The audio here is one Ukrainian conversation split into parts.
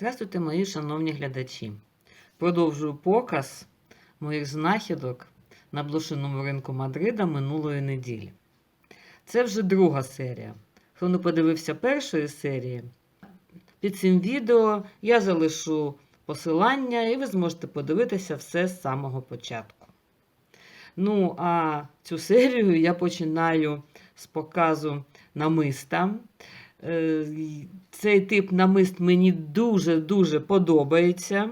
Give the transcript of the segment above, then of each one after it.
Здравствуйте, мої шановні глядачі. Продовжую показ моїх знахідок на блошиному ринку Мадрида минулої неділі. Це вже друга серія. Хто не подивився першої серії, під цим відео я залишу посилання, і ви зможете подивитися все з самого початку. Ну, а цю серію я починаю з показу намиста. Е, Цей тип намист мені дуже-дуже подобається.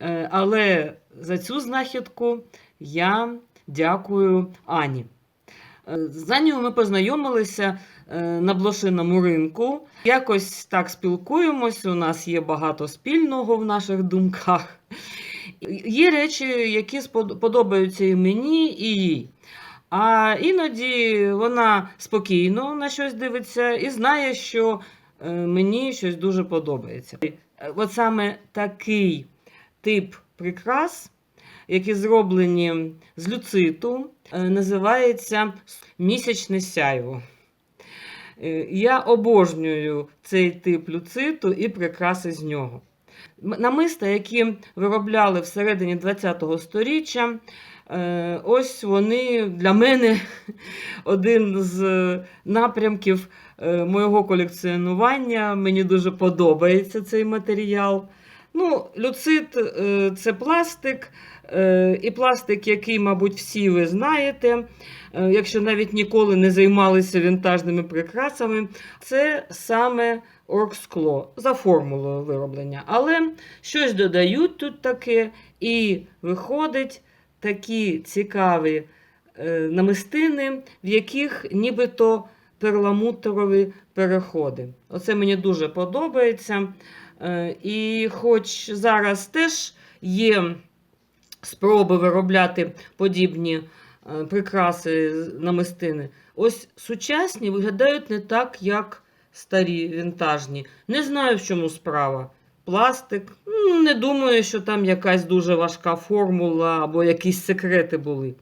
Е, Але за цю знахідку я дякую Ані. Е, З Анією ми познайомилися на блошиному ринку. Якось так спілкуємось, у нас є багато спільного в наших думках. Є речі, які подобаються і мені, і їй. А іноді вона спокійно на щось дивиться і знає, що е, мені щось дуже подобається. Е, От саме такий тип прикрас, які зроблені з люциту, е, називається місячне сяйво. Я обожнюю цей тип люциту і прикраси з нього. Намиста, які виробляли всередині ХХ століття, ось вони для мене один з напрямків е, моєго колекціонування. Мені дуже подобається цей матеріал. Ну, люцит е, це пластик, е, і пластик, який, мабуть, всі ви знаєте, е, якщо навіть ніколи не займалися вінтажними прикрасами, це саме оргскло за формулою вироблення. Але щось додають тут таке, і виходить такі цікаві е, намистини, в яких нібито перламутрові переходи. Оце мені дуже подобається. Е, І хоч зараз теж є спроби виробляти подібні е, прикраси намистини, ось сучасні виглядають не так, як старі вінтажні. Не знаю, в чому справа. Пластик. Не думаю, що там якась дуже важка формула або якісь секрети були.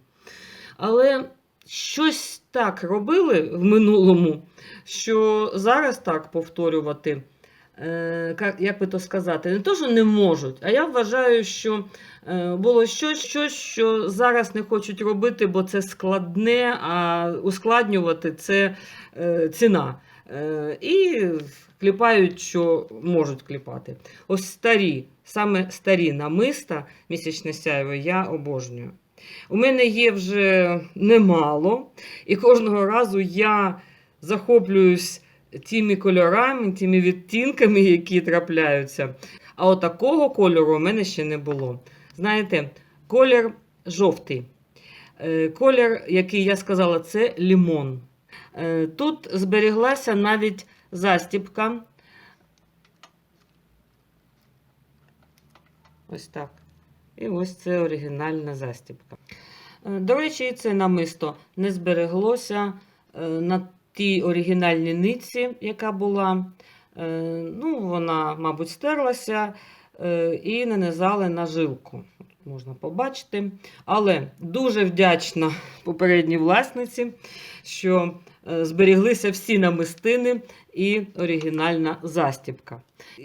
Але щось так робили в минулому, що зараз так повторювати, е, як би то сказати, не то, що не можуть, а я вважаю, що е, було щось, щось, що зараз не хочуть робити, бо це складне, а ускладнювати це е, ціна. І кліпають, що можуть кліпати. Ось старі, саме старі намиста місячне сяйво я обожнюю. У мене є вже немало, і кожного разу я захоплююсь тими кольорами, тими відтінками, які трапляються. А от кольору у мене ще не було. Знаєте, колір жовтий. Е, Колір, який я сказала, це лімон. Е, Тут зберіглася навіть застіпка. Ось так. І ось це оригінальна застіпка. Е, До речі, і це намисто не збереглося е, на тій оригінальній нитці, яка була. Е, Ну, вона, мабуть, стерлася і нанизали на жилку. Можна побачити. Але дуже вдячна попередній власниці, що зберіглися всі намистини і оригінальна застіпка.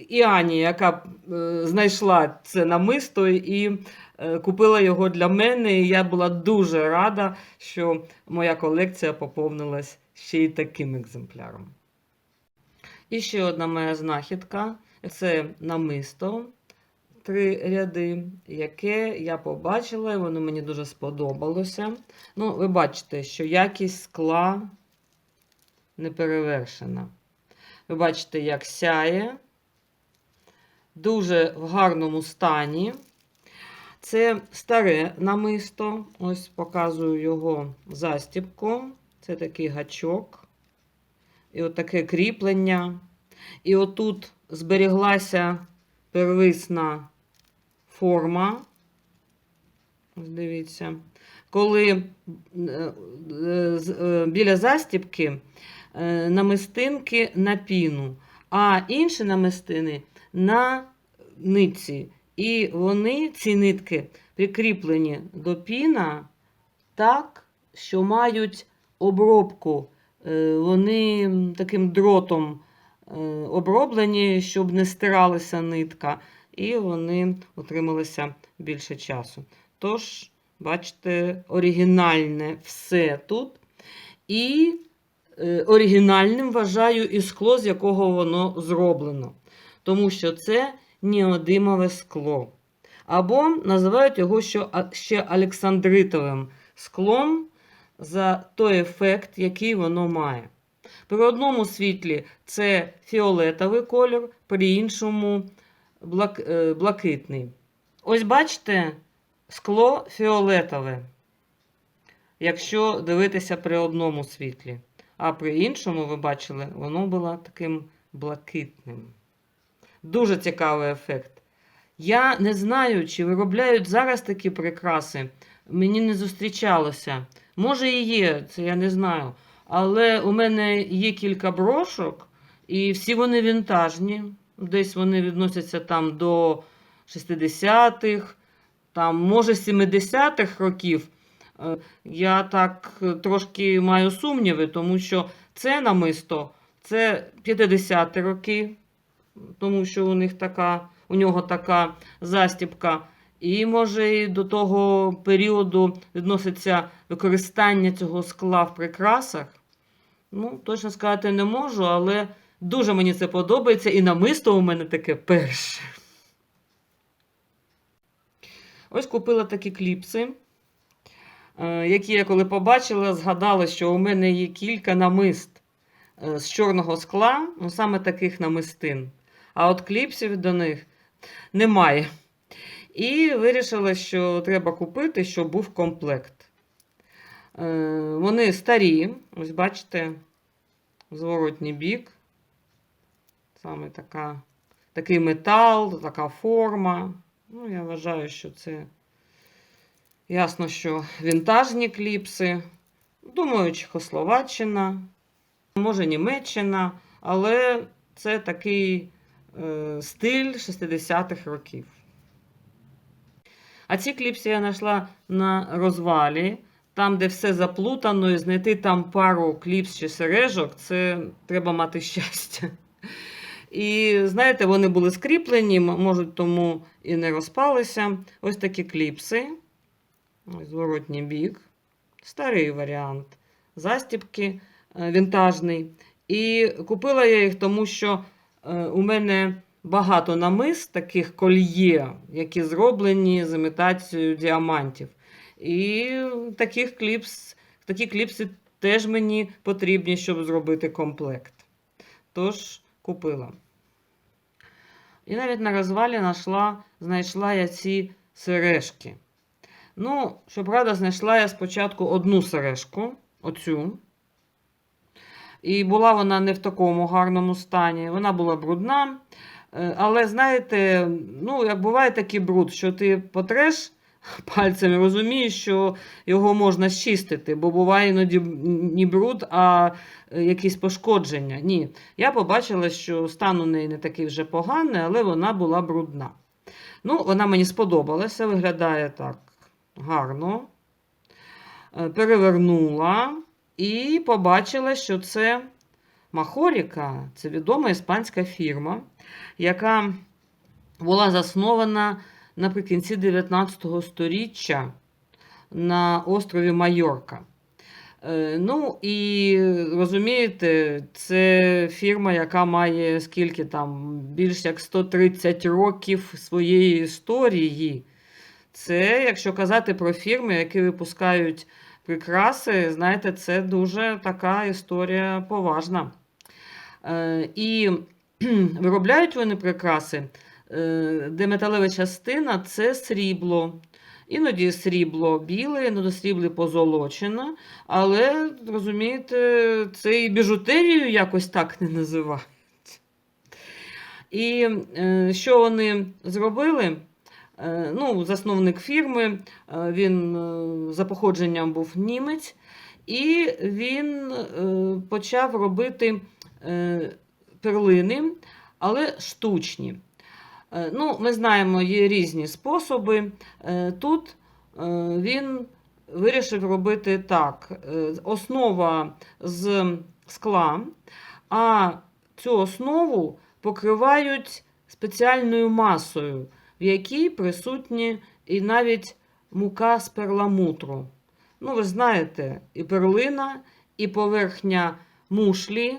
І Ані, яка е, знайшла це намисто і е, купила його для мене. І я була дуже рада, що моя колекція поповнилась ще й таким екземпляром. І ще одна моя знахідка це намисто. Три ряди, яке я побачила, і воно мені дуже сподобалося. Ну, ви бачите, що якість скла не перевершена. Ви бачите, як сяє. Дуже в гарному стані. Це старе намисто. Ось показую його застіпку. Це такий гачок. І от таке кріплення. І отут зберіглася первисна форма. Ось дивіться. Коли е, е, біля застіпки намистинки на піну, а інші намистини на нитці. І вони, ці нитки, прикріплені до піна так, що мають обробку. Е, Вони таким дротом оброблені, щоб не стиралася нитка, і вони утрималися більше часу. Тож, бачите, оригінальне все тут. І е, оригінальним вважаю і скло, з якого воно зроблено. Тому що це неодимове скло. Або називають його ще Олександритовим склом за той ефект, який воно має. При одному світлі це фіолетовий кольор, при іншому блак, е, блакитний. Ось бачите, скло фіолетове, якщо дивитися при одному світлі. А при іншому, ви бачили, воно було таким блакитним. Дуже цікавий ефект. Я не знаю, чи виробляють зараз такі прикраси. Мені не зустрічалося. Може і є, це я не знаю. Але у мене є кілька брошок, і всі вони вінтажні. Десь вони відносяться там до 60-х, там, може, 70-х років. Е, Я так е, трошки маю сумніви, тому що це намисто це 50-ті роки, тому що у них така, у нього така застібка. І може і до того періоду відноситься використання цього скла в прикрасах. Ну, точно сказати не можу, але дуже мені це подобається, і намисто у мене таке перше. Ось купила такі кліпси, які я коли побачила, згадала, що у мене є кілька намист е, з чорного скла, ну саме таких намистин. А от кліпсів до них немає. І вирішила, що треба купити, щоб був комплект. Е, Вони старі, ось бачите, зворотній бік. Саме така, такий метал, така форма. Ну, я вважаю, що це ясно, що вінтажні кліпси. Думаю, Чехословаччина, може Німеччина, але це такий е, стиль 60-х років. А ці кліпси я знайшла на розвалі, там, де все заплутано, і знайти там пару кліпс чи сережок, це треба мати щастя. І знаєте, вони були скріплені, можуть тому і не розпалися. Ось такі кліпси. Зворотній бік. Старий варіант. Застібки е, вінтажний. І купила я їх, тому що е, у мене багато намис таких кольє, які зроблені з імітацією діамантів. І таких кліпс, такі кліпси теж мені потрібні, щоб зробити комплект. Тож купила. І навіть на розвалі знайшла, знайшла я ці сережки. Ну, щоправда, знайшла я спочатку одну сережку, оцю. І була вона не в такому гарному стані. Вона була брудна. Е, Але знаєте, ну, як буває такий бруд, що ти потреш пальцем розумієш, що його можна щистити, бо буває іноді не бруд, а е, якісь пошкодження. Ні. Я побачила, що стан у неї не такий вже поганий, але вона була брудна. Ну, вона мені сподобалася, виглядає так гарно. Е, Перевернула і побачила, що це Махоріка, це відома іспанська фірма, яка була заснована наприкінці 19 століття на острові Майорка. Е, Ну і розумієте, це фірма, яка має скільки там, більш як 130 років своєї історії. Це, якщо казати про фірми, які випускають прикраси, знаєте, це дуже така історія поважна. Е, І виробляють вони прикраси, е, де металева частина це срібло. Іноді срібло біле, іноді срібло позолочено, але, розумієте, це і біжутерію якось так не називають. І е, що вони зробили? Е, ну, засновник фірми, е, він е, за походженням був німець, і він почав робити перлини, але штучні. Ну, ми знаємо, є різні способи. Тут він вирішив робити так: основа з скла, а цю основу покривають спеціальною масою, в якій присутні і навіть мука з перламутру. Ну, ви знаєте, і перлина, і поверхня мушлі,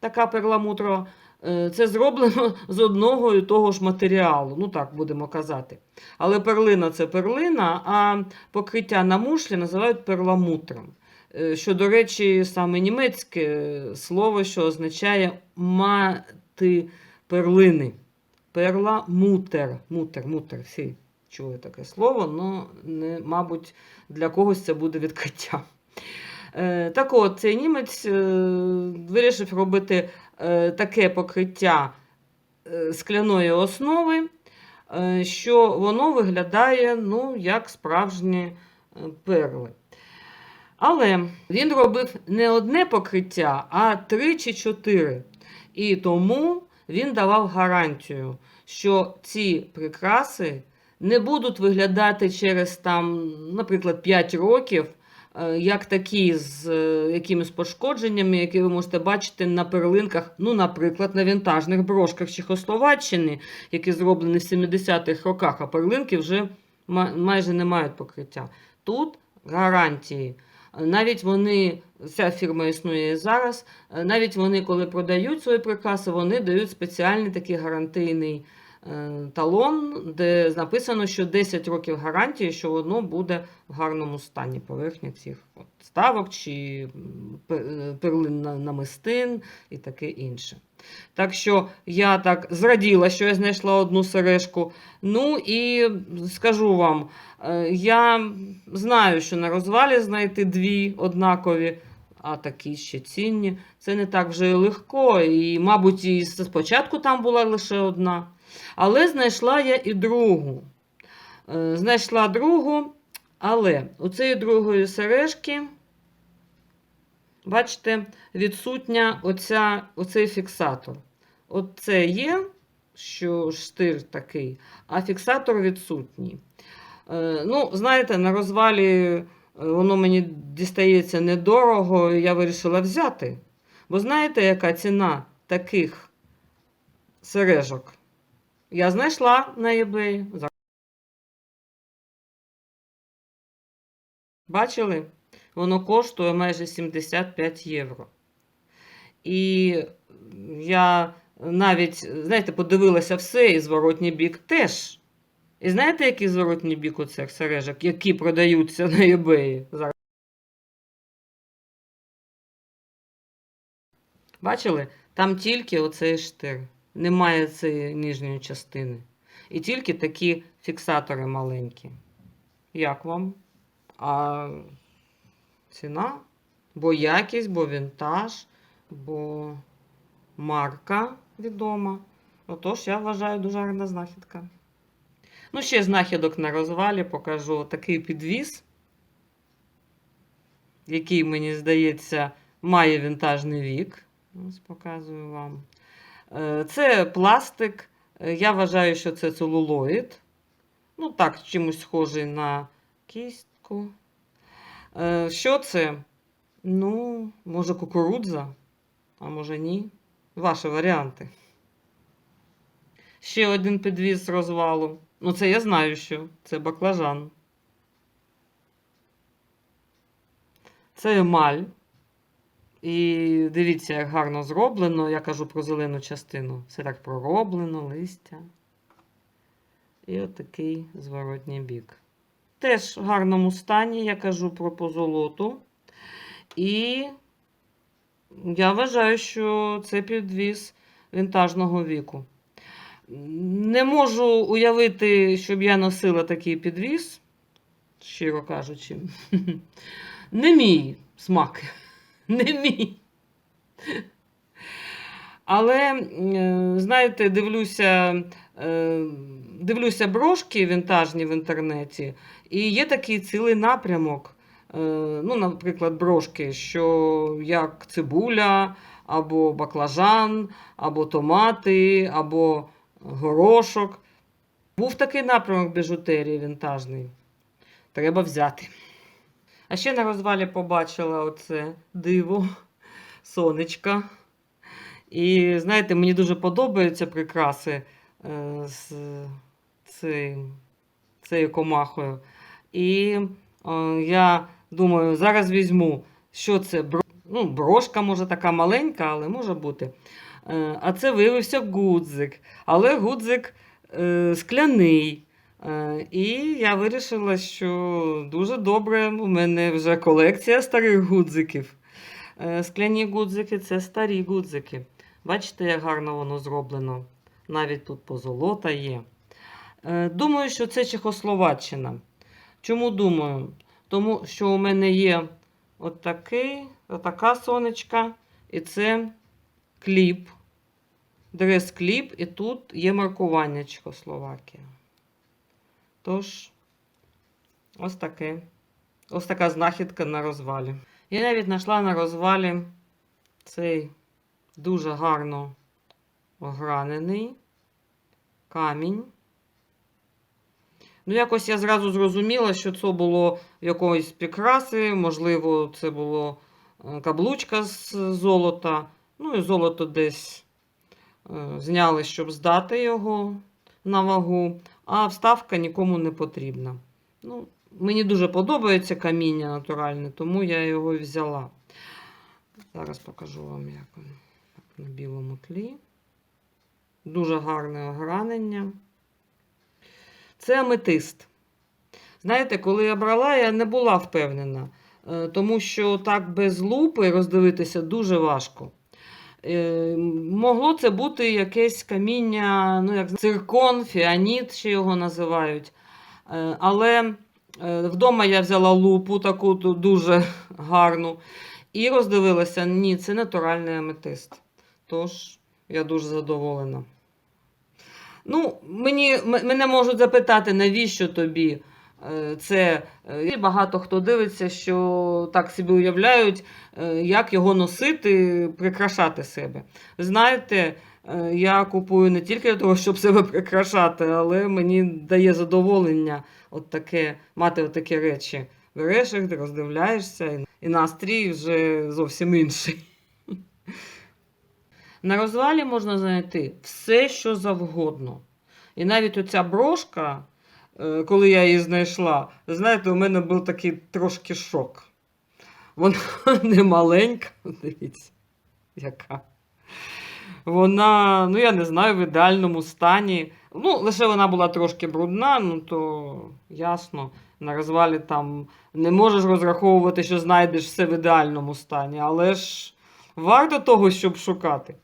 така перламутро, е, це зроблено з одного і того ж матеріалу, ну так будемо казати. Але перлина це перлина, а покриття на мушлі називають перламутром. Е, Що, до речі, саме німецьке слово, що означає мати перлини. Перламутер. Мутер, мутер, всі чули таке слово, але, не, мабуть, для когось це буде відкриття. Е, Так от, цей німець е, вирішив робити е, таке покриття скляної основи, що воно виглядає ну, як справжні перли. Але він робив не одне покриття, а три чи чотири. І тому він давав гарантію, що ці прикраси не будуть виглядати через там, наприклад, 5 років, е, як такі з е, якимись пошкодженнями, які ви можете бачити на перлинках, ну, наприклад, на вінтажних брошках Чехословаччини, які зроблені в 70-х роках, а перлинки вже майже не мають покриття. Тут гарантії. Навіть вони, ця фірма існує зараз, е, навіть вони, коли продають свої прикраси, вони дають спеціальний такий гарантийний талон, де написано, що 10 років гарантії, що воно буде в гарному стані поверхня цих от, ставок чи е, перлин на- намистин і таке інше. Так що я так зраділа, що я знайшла одну сережку. Ну і скажу вам, е, я знаю, що на розвалі знайти дві однакові, а такі ще цінні. Це не так вже і легко. І, мабуть, і спочатку там була лише одна. Але знайшла я і другу. Е, Знайшла другу, але у цієї другої сережки, бачите, відсутня оця, оцей фіксатор. Оце є, що штир такий, а фіксатор відсутній. Е, Ну, знаєте, на розвалі е, воно мені дістається недорого, я вирішила взяти. Бо знаєте, яка ціна таких сережок? Я знайшла на eBay. Бачили? Воно коштує майже 75 євро. І я навіть, знаєте, подивилася все, і зворотній бік теж. І знаєте, який зворотній бік у цих сережок, які продаються на eBay зараз? Бачили? Там тільки оцей штир. Немає цієї нижньої частини. І тільки такі фіксатори маленькі. Як вам? А ціна? Бо якість, бо вінтаж, бо марка відома. Отож, я вважаю дуже гарна знахідка. Ну, ще знахідок на розвалі покажу такий підвіз, який, мені здається, має вінтажний вік. Ось показую вам. Е, Це пластик. Е, Я вважаю, що це целулоїд. Ну, так, чимось схожий на кістку. Е, Що це? Ну, може, кукурудза, а може ні. Ваші варіанти. Ще один підвіз з розвалу. Ну, це я знаю, що це баклажан. Це емаль. І дивіться, як гарно зроблено. Я кажу про зелену частину. Все так пророблено, листя. І отакий зворотній бік. Теж в гарному стані, я кажу про позолоту. І я вважаю, що це підвіз вінтажного віку. Не можу уявити, щоб я носила такий підвіз, щиро кажучи. Не мій смак. Не мій. Але, е, знаєте, дивлюся, е, дивлюся брошки вінтажні в інтернеті, і є такий цілий напрямок. Е, Ну, наприклад, брошки, що як цибуля, або баклажан, або томати, або горошок. Був такий напрямок біжутерії вінтажний. Треба взяти. А ще на розвалі побачила оце диво, сонечка. І знаєте, мені дуже подобаються прикраси е, з цим, цією комахою. І е, я думаю, зараз візьму, що це ну, брошка, може така маленька, але може бути. Е, А це виявився гудзик. Але гудзик скляний. Е, І я вирішила, що дуже добре. У мене вже колекція старих гудзиків. Е, Скляні гудзики це старі гудзики. Бачите, як гарно воно зроблено. Навіть тут позолота є. Е, Думаю, що це Чехословаччина. Чому думаю? Тому що у мене є от такий, отака сонечка, і це кліп, дрес-кліп, і тут є маркування Чехословакія. Тож, ось таке. Ось така знахідка на розвалі. Я навіть знайшла на розвалі цей дуже гарно огранений камінь. Ну, якось я зразу зрозуміла, що це було якоїсь прикраси, можливо, це було е, каблучка з золота. Ну і золото десь е, зняли, щоб здати його на вагу, а вставка нікому не потрібна. Ну, мені дуже подобається каміння натуральне, тому я його взяла. Зараз покажу вам, як на білому тлі. Дуже гарне огранення. Це аметист. Знаєте, коли я брала, я не була впевнена, е, тому що так без лупи роздивитися дуже важко. Е, Могло це бути якесь каміння, ну, як циркон, фіаніт, ще його називають. Е, Але е, вдома я взяла лупу таку дуже гарну і роздивилася: ні, це натуральний аметист. Тож я дуже задоволена. Ну, мені, мене можуть запитати, навіщо тобі це. Е, І багато хто дивиться, що так собі уявляють, е, як його носити, прикрашати себе. Знаєте, е, я купую не тільки для того, щоб себе прикрашати, але мені дає задоволення от таке, мати такі речі. Береш їх, роздивляєшся, і- настрій вже зовсім інший. На розвалі можна знайти все, що завгодно. І навіть оця брошка, е, коли я її знайшла, знаєте, у мене був такий трошки шок. Вона не маленька, дивіться, яка. Вона, ну я не знаю, в ідеальному стані. Ну, лише вона була трошки брудна, ну то ясно. На розвалі там не можеш розраховувати, що знайдеш все в ідеальному стані, але ж варто того, щоб шукати.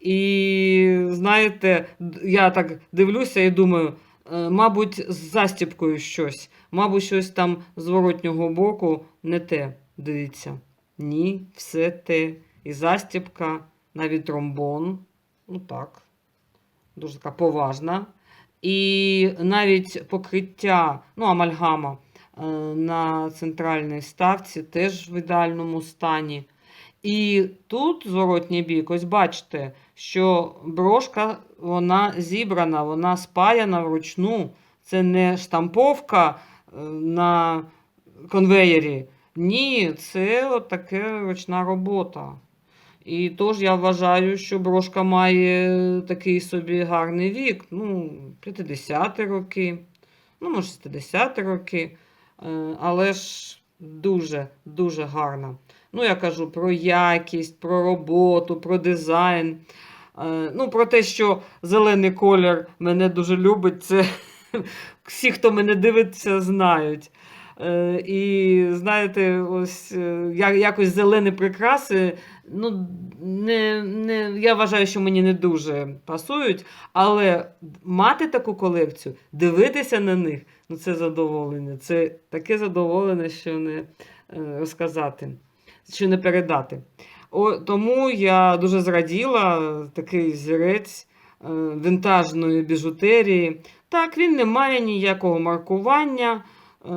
І знаєте, я так дивлюся і думаю, е, мабуть, з застіпкою щось, мабуть, щось там з зворотнього боку не те. Дивіться. Ні, все те. І застіпка, навіть тромбон. Ну так, дуже така поважна. І навіть покриття, ну, амальгама е, на центральній ставці теж в ідеальному стані. І тут зворотній бік, ось бачите, що брошка вона зібрана, вона спаяна вручну. Це не штамповка е, на конвеєрі. Ні, це от ручна робота. І тож я вважаю, що брошка має такий собі гарний вік. Ну, 50-ті роки, ну, може, 60-ті роки. Е, Але ж дуже, дуже гарна. Ну, я кажу про якість, про роботу, про дизайн. Е, Ну, про те, що зелений колір мене дуже любить, це всі, хто мене дивиться, знають. Е, І знаєте, ось е, якось зелені прикраси, ну, не, не, я вважаю, що мені не дуже пасують, але мати таку колекцію, дивитися на них, ну це задоволення. Це таке задоволення, що не розказати, що не передати. О, тому я дуже зраділа такий зірець е, вінтажної біжутерії. Так, він не має ніякого маркування. Е,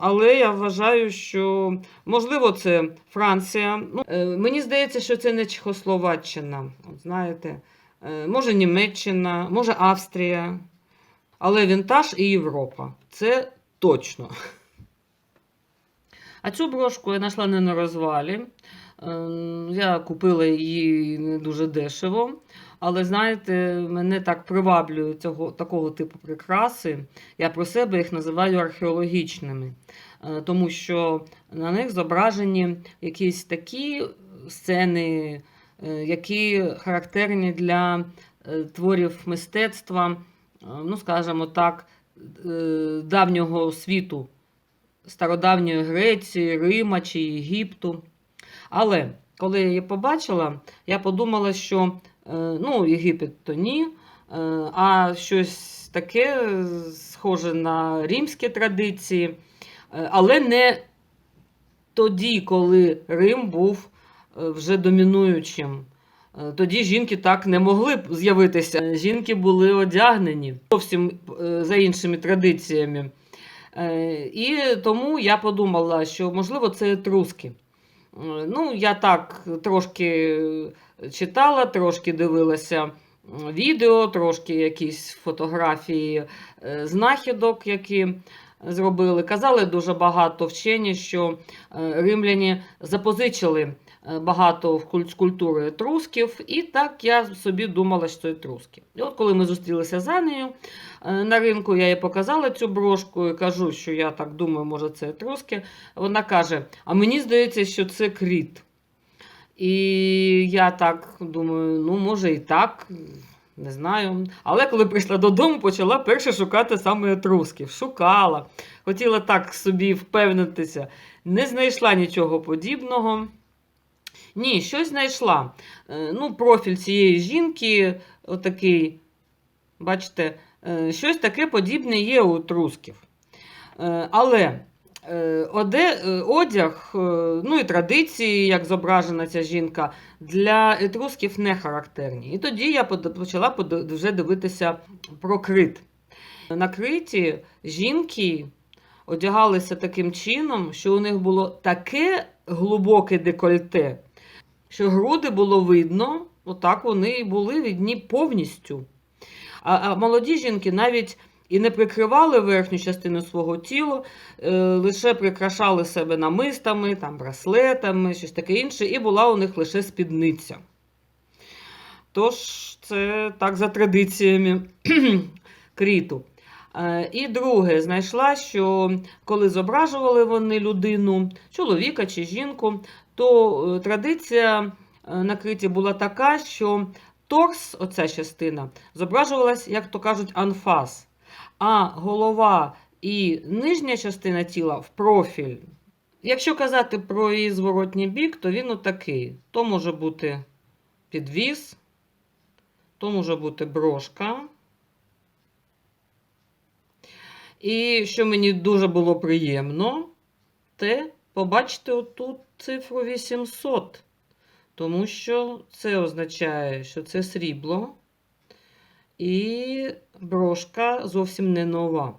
Але я вважаю, що можливо це Франція. Ну, е, мені здається, що це не Чехословаччина. От знаєте, Е, може Німеччина, може Австрія. Але вінтаж і Європа. Це точно. А цю брошку я знайшла не на розвалі. Ем, Я купила її не дуже дешево, але знаєте, мене так приваблює цього, такого типу прикраси. Я про себе їх називаю археологічними, Е, тому що на них зображені якісь такі сцени, е, які характерні для е, творів мистецтва, ну, скажімо так, давнього світу, стародавньої Греції, Рима чи Єгипту. Але коли я її побачила, я подумала, що е, ну, Єгипет то ні, е, а щось таке схоже на римські традиції, е, але не тоді, коли Рим був вже домінуючим. Тоді жінки так не могли з'явитися. Жінки були одягнені зовсім за іншими традиціями. Е, І тому я подумала, що можливо це етруски. Е, Ну, я так трошки читала, трошки дивилася відео, трошки якісь фотографії е, знахідок, які зробили. Казали дуже багато вчені, що римляні запозичили багато з культури етрусків, і так я собі думала, що це етруски. І от коли ми зустрілися з Анею е, на ринку, я їй показала цю брошку і кажу, що я так думаю, може це етруски. Вона каже: А мені здається, що це кріт. І я так думаю, ну, може і так, не знаю. Але коли прийшла додому, почала перше шукати саме етрусків. Шукала, хотіла так собі впевнитися. Не знайшла нічого подібного. Ні, щось знайшла. Е, Ну, профіль цієї жінки, отакий, бачите, е, щось таке подібне є у трусків. Е, Але одяг, ну і традиції, як зображена ця жінка, для етрусків не характерні. І тоді я почала вже дивитися про крит. На криті жінки одягалися таким чином, що у них було таке глибоке декольте, що груди було видно, отак вони і були видні повністю. А, а молоді жінки навіть і не прикривали верхню частину свого тіла, е, лише прикрашали себе намистами, там, браслетами, щось таке інше, і була у них лише спідниця. Тож, це так за традиціями кріту. Е, І друге, знайшла, що коли зображували вони людину, чоловіка чи жінку, то е, традиція е, на криті була така, що торс, оця частина, зображувалась, як то кажуть, анфас, а голова і нижня частина тіла в профіль. Якщо казати про її зворотній бік, то він отакий. То може бути підвіз, то може бути брошка. І що мені дуже було приємно, те побачити отут цифру 800. Тому що це означає, що це срібло, і брошка зовсім не нова.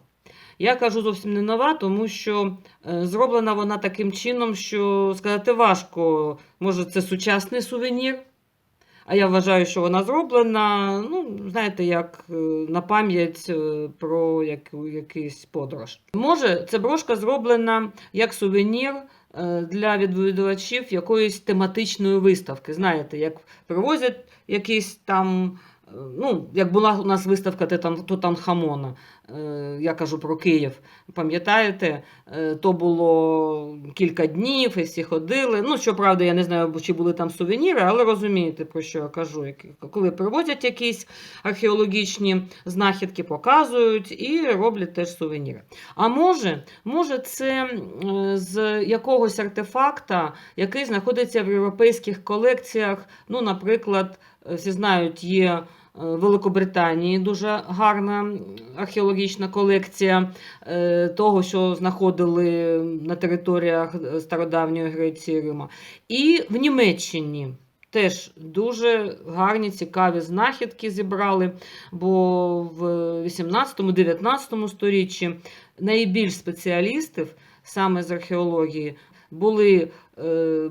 Я кажу зовсім не нова, тому що е, зроблена вона таким чином, що сказати важко, може, це сучасний сувенір. А я вважаю, що вона зроблена, ну, знаєте, як е, на пам'ять е, про якийсь подорож. Може, ця брошка зроблена як сувенір для відвідувачів якоїсь тематичної виставки. Знаєте, як привозять якісь там. Е, Ну, як була у нас виставка Тутанхамона, е, я кажу про Київ. Пам'ятаєте, Е, то було кілька днів, і всі ходили. Ну, щоправда, я не знаю, чи були там сувеніри, але розумієте, про що я кажу. Коли привозять якісь археологічні знахідки, показують і роблять теж сувеніри. А може, може, це з якогось артефакта, який знаходиться в європейських колекціях. Ну, наприклад, е, всі знають, є е, Великобританії дуже гарна археологічна колекція е, того, що знаходили на територіях е, стародавньої Греції Рима. І в Німеччині теж дуже гарні, цікаві знахідки зібрали, бо в 18-19 сторіччі найбільш спеціалістів саме з археології були е,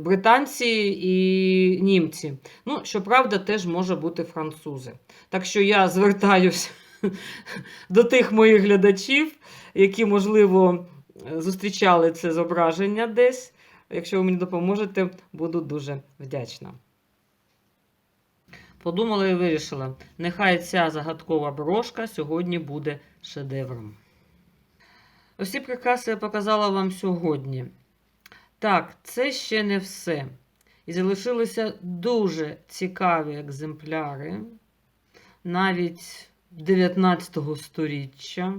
британці і німці. Ну, щоправда, теж може бути французи. Так що я звертаюсь до тих моїх глядачів, які, можливо, зустрічали це зображення десь Якщо ви мені допоможете, буду дуже вдячна. Подумала і вирішила, нехай ця загадкова брошка сьогодні буде шедевром. Усі прикраси я показала вам сьогодні. Так, це ще не все. І залишилися дуже цікаві екземпляри, навіть 19 століття.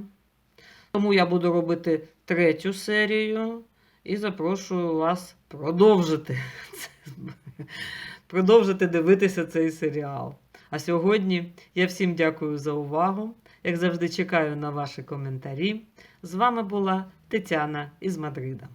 Тому я буду робити третю серію і запрошую вас продовжити, продовжити дивитися цей серіал. А сьогодні я всім дякую за увагу. Як завжди, чекаю на ваші коментарі. З вами була Тетяна із Мадрида.